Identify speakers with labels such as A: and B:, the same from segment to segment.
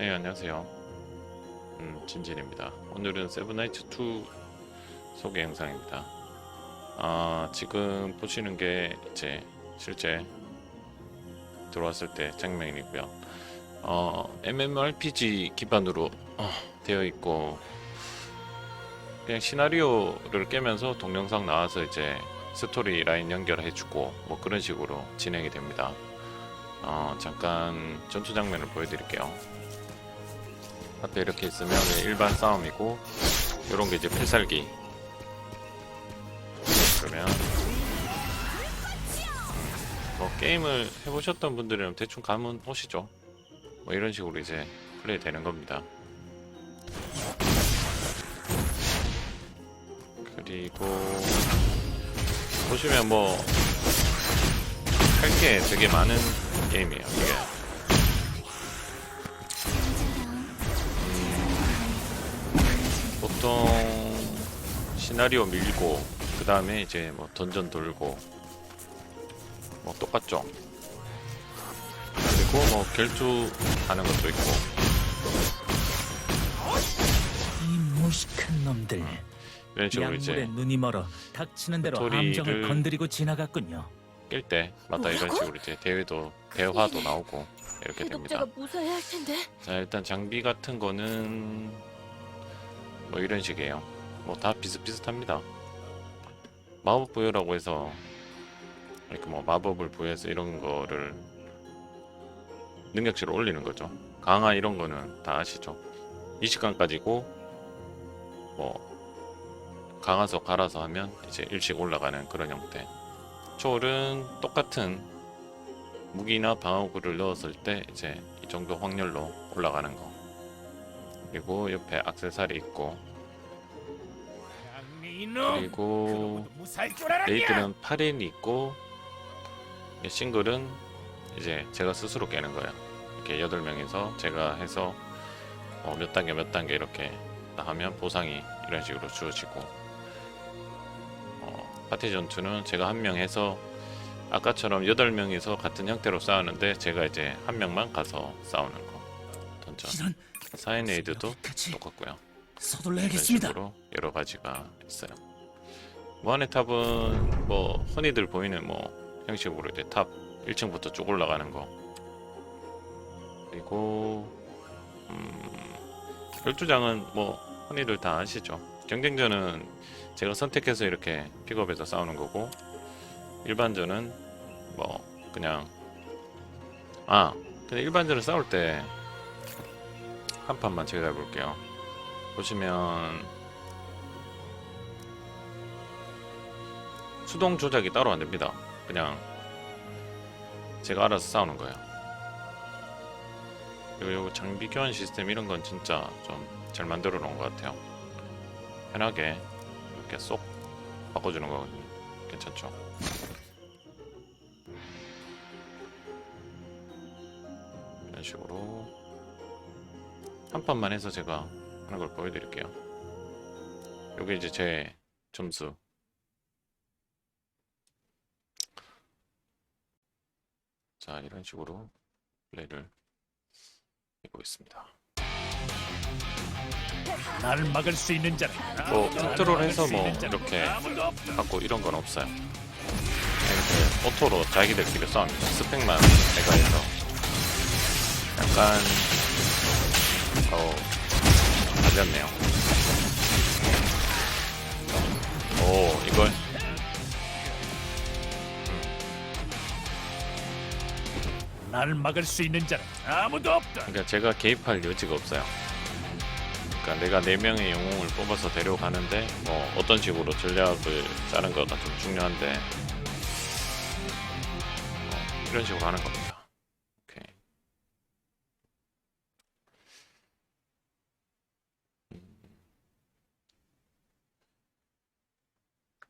A: 네, 안녕하세요. 음, 진진입니다. 오늘은 세븐나이츠 2 소개 영상입니다. 아, 지금 보시는 게 이제 실제 들어왔을 때 장면이고요. 어, MMORPG 기반으로 어, 되어 있고 그냥 시나리오를 깨면서 동영상 나와서 이제 스토리 라인 연결해주고 뭐 그런 식으로 진행이 됩니다. 어, 잠깐 전투 장면을 보여드릴게요. 앞에 이렇게 있으면 일반 싸움이고 이런 게 이제 필살기. 그러면 뭐 게임을 해보셨던 분들은 대충 감은 오시죠. 뭐 이런 식으로 이제 플레이 되는 겁니다. 그리고 보시면 뭐 할 게 되게 많은 게임이에요. 이게 보통 시나리오 밀고 그 다음에 이제 뭐 던전 돌고 뭐 똑같죠. 그리고 뭐 결투 하는 것도 있고
B: 이 무식한 놈들
A: 이런 식으로
B: 약물에
A: 이제
B: 눈이 멀어 닥치는 대로
A: 스토리를-
B: 함정을 건드리고 지나갔군요.
A: 낄 때마다 이런
C: 뭐라고?
A: 식으로 이제 대회도 대화도 나오고 이렇게 됩니다.
C: 구독자가 무사해야 할 텐데.
A: 자 일단 장비 같은 거는 뭐 이런 식이에요. 뭐 다 비슷비슷합니다. 마법 부여라고 해서 이렇게 뭐 마법을 부여해서 이런 거를 능력치를 올리는 거죠. 강화 이런 거는 다 아시죠? 20강까지고 뭐 강화서 갈아서 하면 이제 일씩 올라가는 그런 형태. 초월은 똑같은 무기나 방어구를 넣었을 때 이제 이 정도 확률로 올라가는 거 그리고 옆에 악세사리 있고 그리고 레이드는 8인이 있고 이 싱글은 이제 제가 스스로 깨는 거예요 이렇게 8명이서 제가 해서 어, 몇 단계 몇 단계 이렇게 다 하면 보상이 이런 식으로 주어지고 어, 파티 전투는 제가 한 명 해서 아까처럼 8명이서 같은 형태로 싸우는데 제가 이제 한 명만 가서 싸우는 거. 던전 사인에이드도
B: 여기까지
A: 똑같고요
B: 서둘러야겠습니다.
A: 여러 가지가 있어요. 무한의 탑은 뭐 흔히들 보이는 뭐 형식으로 이제 탑 1층부터 쭉 올라가는 거 그리고 음, 혈주장은 뭐 흔히들 다 아시죠. 경쟁전은 제가 선택해서 이렇게 픽업해서 싸우는 거고 일반전은 뭐 그냥 아 근데 일반전을 싸울 때 한 판만 제가 해볼게요. 보시면 수동 조작이 따로 안 됩니다. 그냥 제가 알아서 싸우는 거예요. 그리고 요거 장비 교환 시스템 이런 건 진짜 좀 잘 만들어 놓은 것 같아요. 편하게 이렇게 쏙 바꿔주는 거거든요. 괜찮죠? 이런 식으로 한 판만 해서 제가 하는 걸 보여드릴게요. 요게 이제 제 점수. 자, 이런 식으로 플레이를 하고 있습니다.
B: 나를 막을 수 있는 자는
A: 뭐 컨트롤 해서
B: 막을
A: 수뭐 이렇게. 갖고 이런 건 없어요. 이렇게 오토로 자기들끼리 싸웁니다. 스펙만 내가 해서 약간 어 달렸네요. 오 이걸
B: 나를 막을 수 있는 자는 아무도 없다.
A: 그러니까 제가 개입할 여지가 없어요. 그러니까 내가 네 명의 영웅을 뽑아서 데려가는데 뭐 어떤 식으로 전략을 짜는 거가 좀 중요한데 어, 이런 식으로 하는 겁니다. 오케이. 음.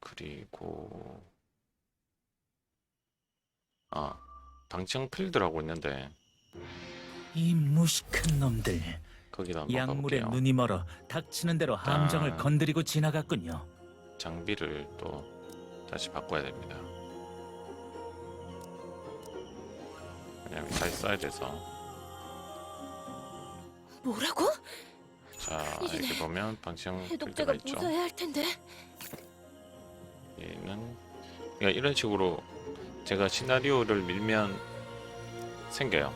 A: 그리고 아 당청 필드라고 있는데
B: 이 무식한 놈들
A: 거기다 한번
B: 약물에
A: 가볼게요.
B: 눈이 멀어 닥치는 대로 함정을
A: 아.
B: 건드리고 지나갔군요.
A: 장비를 또 다시 바꿔야 됩니다. 왜냐면 다시 써야 돼서
C: 뭐라고?
A: 자
C: 이게
A: 여기 보면 방청
C: 해독제가
A: 필드가 있죠.
C: 무사해야 할 텐데.
A: 얘는 그러니까 이런 식으로 제가 시나리오를 밀면 생겨요.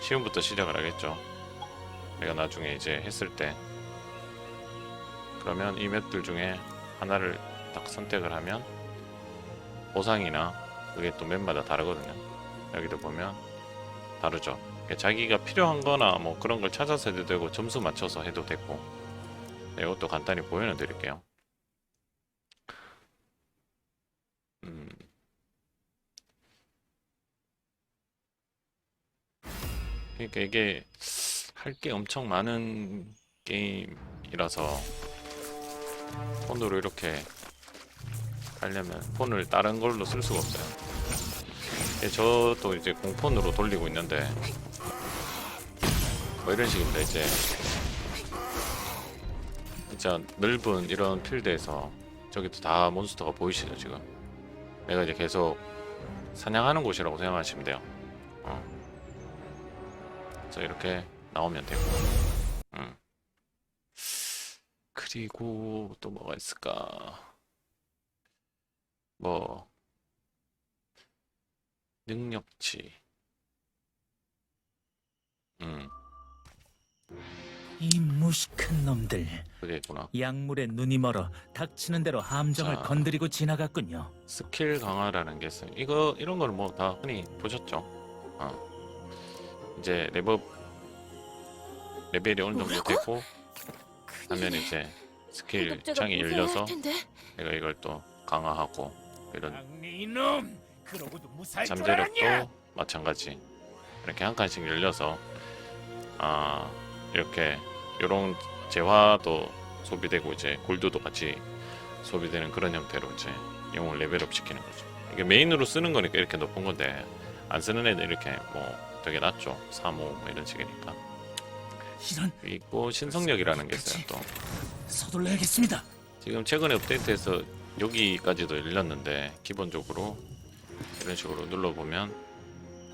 A: 쉬움부터 시작을 하겠죠. 내가 나중에 이제 했을 때 그러면 이 맵들 중에 하나를 딱 선택을 하면 보상이나 그게 또 맵마다 다르거든요. 여기도 보면 다르죠. 자기가 필요한 거나 뭐 그런 걸 찾아서 해도 되고 점수 맞춰서 해도 되고 네, 이것도 간단히 보여는 드릴게요. 그러니까 이게 할 게 엄청 많은 게임이라서 폰으로 이렇게 하려면 폰을 다른 걸로 쓸 수가 없어요. 예, 저도 이제 공폰으로 돌리고 있는데 뭐 이런 식입니다. 이제 진짜 넓은 이런 필드에서 저기도 다 몬스터가 보이시죠 지금? 내가 이제 계속 사냥하는 곳이라고 생각하시면 돼요. 어. 그래서 이렇게 나오면 되고. 음. 그리고 또 뭐가 있을까? 뭐 능력치. 음,
B: 이 무식한 놈들
A: 그게 있구나.
B: 약물에 눈이 멀어 닥치는 대로 함정을
A: 자.
B: 건드리고 지나갔군요.
A: 스킬 강화라는 게 있어요. 이거 이런 걸뭐다 흔히 보셨죠? 어. 이제 레벨 레벨이 어느 정도
C: 뭐라고?
A: 되고 하면. 이제 스킬 창이 열려서
C: 텐데.
A: 내가 이걸 또 강화하고 이런
B: 이놈 그러고도 무사할
A: 잠재력도 마찬가지 이렇게 한 칸씩 열려서 아 이렇게 요런 재화도 소비되고 이제 골드도 같이 소비되는 그런 형태로 이제 영웅을 레벨업 시키는 거죠. 이게 메인으로 쓰는 거니까 이렇게 높은 건데 안 쓰는 애들 이렇게 뭐 되게 낮죠. 3, 5뭐 이런 식이니까.
B: 이런
A: 그리고 신성력이라는 게 있어요. 또
B: 서둘러야겠습니다.
A: 지금 최근에 업데이트해서 여기까지도 열렸는데 기본적으로 이런 식으로 눌러보면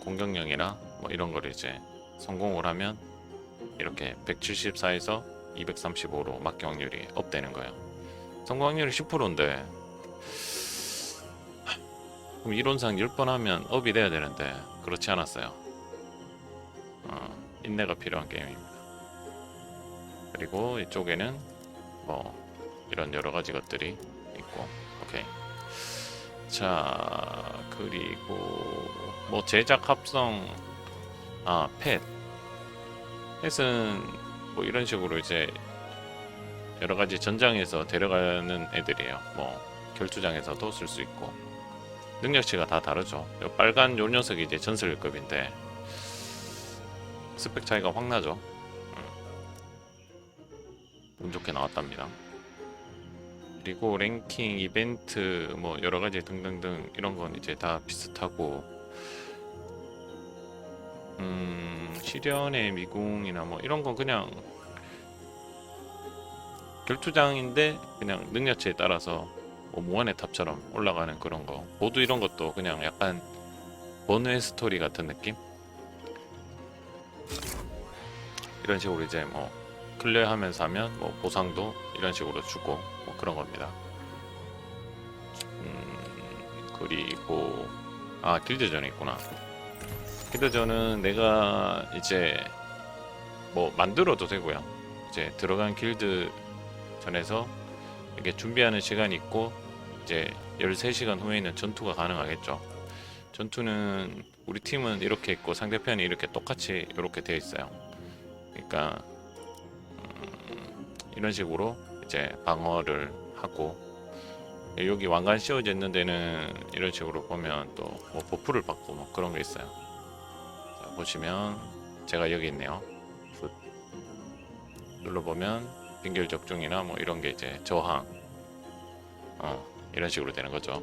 A: 공격력이나 뭐 이런 거를 이제 성공을 하면 이렇게 174에서 235로 막기 확률이 업되는 거예요. 성공 확률이 10%인데 그럼 이론상 10번 하면 업이 돼야 되는데 그렇지 않았어요. 어, 인내가 필요한 게임입니다. 그리고 이쪽에는 뭐 이런 여러 가지 것들이 있고 오케이. 자 그리고 뭐 제작 합성 아펫. 펫은 뭐 이런 식으로 이제 여러 가지 전장에서 데려가는 애들이에요. 뭐 결투장에서도 쓸 수 있고. 능력치가 다 다르죠. 요 빨간 요 녀석이 이제 전설급인데 스펙 차이가 확 나죠 음. 운 좋게 나왔답니다 그리고 랭킹, 이벤트, 뭐 여러 가지 등등등 이런 건 이제 다 비슷하고, 음, 시련의 미궁이나 뭐 이런 건 그냥 결투장인데 그냥 능력치에 따라서 뭐 무한의 탑처럼 올라가는 그런 거. 모두 이런 것도 그냥 약간 번외 스토리 같은 느낌? 이런 식으로 이제 뭐 클리어하면서 하면 뭐 보상도 이런 식으로 주고 뭐 그런 겁니다. 음, 그리고 아 길드전이 있구나. 길드전은 내가 이제 뭐 만들어도 되고요. 이제 들어간 길드 전에서 이렇게 준비하는 시간이 있고 이제 13시간 후에는 전투가 가능하겠죠. 전투는 우리 팀은 이렇게 있고 상대편이 이렇게 똑같이 이렇게 되어 있어요. 그러니까 이런 식으로 이제 방어를 하고 여기 왕관 씌워져 있는 데는 이런 식으로 보면 또 뭐 버프를 받고 뭐 그런 게 있어요. 자, 보시면 제가 여기 있네요. 굿. 눌러보면 빙결 적중이나 뭐 이런 게 이제 저항 어, 이런 식으로 되는 거죠.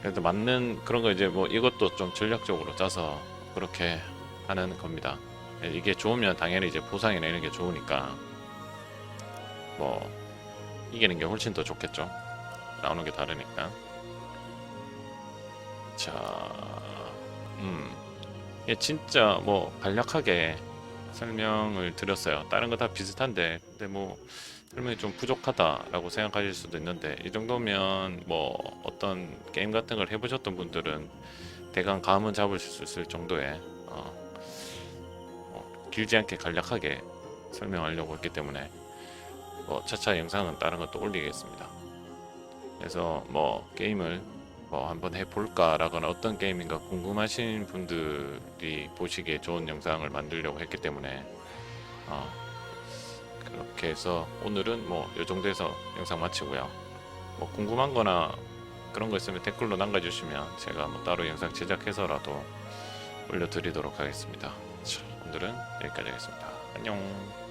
A: 그래도 맞는 그런 거 이제 뭐 이것도 좀 전략적으로 짜서 그렇게 하는 겁니다. 예, 이게 좋으면 당연히 이제 보상이나 이런 게 좋으니까 뭐 이기는 게 훨씬 더 좋겠죠. 나오는 게 다르니까. 자, 음, 예, 진짜 뭐 간략하게 설명을 드렸어요. 다른 거 다 비슷한데, 근데 뭐 설명이 좀 부족하다라고 생각하실 수도 있는데 이 정도면 뭐 어떤 게임 같은 걸 해보셨던 분들은 대강 감은 잡을 수 있을 정도의 어, 어, 길지 않게 간략하게 설명하려고 했기 때문에 뭐 차차 영상은 다른 것도 올리겠습니다. 그래서 뭐 게임을 뭐 한번 해볼까라거나 어떤 게임인가 궁금하신 분들이 보시기에 좋은 영상을 만들려고 했기 때문에 어, 그렇게 해서 오늘은 뭐이 정도에서 영상 마치고요. 뭐 궁금한 거나 그런 거 있으면 댓글로 남겨주시면 제가 뭐 따로 영상 제작해서라도 올려드리도록 하겠습니다. 자, 오늘은 여기까지 하겠습니다. 안녕.